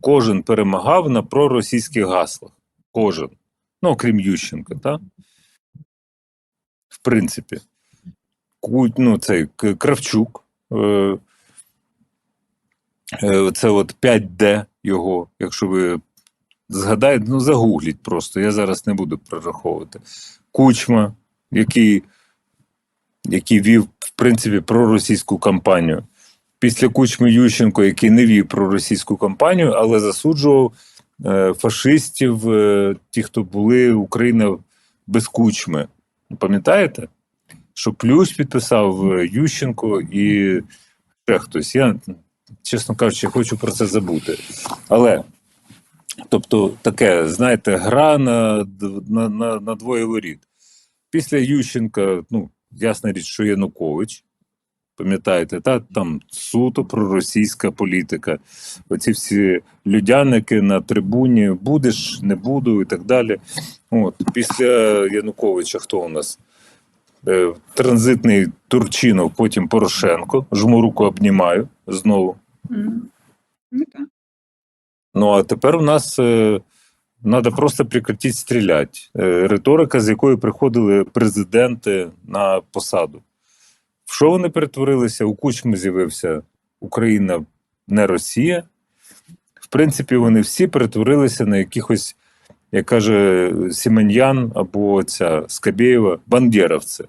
кожен перемагав на проросійських гаслах. Кожен. Ну, окрім Ющенка, так? В принципі. Ну, цей Кравчук. Е, е, це от 5D його, якщо ви згадаєте, ну загугліть просто, я зараз не буду прораховувати. Кучма, який, який вів, в принципі, проросійську кампанію. Після Кучми Ющенко, який не вів проросійську кампанію, але засуджував е, фашистів, е, ті, хто були Україна без кучми. Пам'ятаєте? Що Плющ підписав е, Ющенко і ще хтось. Я, чесно кажучи, хочу про це забути. Але, тобто, таке, знаєте, гра на, на, на, на двоє воріт. Після Ющенка, ну, ясна річ, що Янукович. Пам'ятаєте, та там суто проросійська політика. Оці всі людяники на трибуні, будеш, не буду і так далі. От, після Януковича хто у нас? Е, транзитний Турчинов, потім Порошенко. Жму руку обнімаю знову. Ну, так. Ну а тепер у нас треба просто прекратити стріляти. Е, риторика, з якою приходили президенти на посаду. В що вони перетворилися? У Кучми з'явився Україна не Росія. В принципі, вони всі перетворилися на якихось, як каже Сіменян або ця Скабєєва, бандєровці.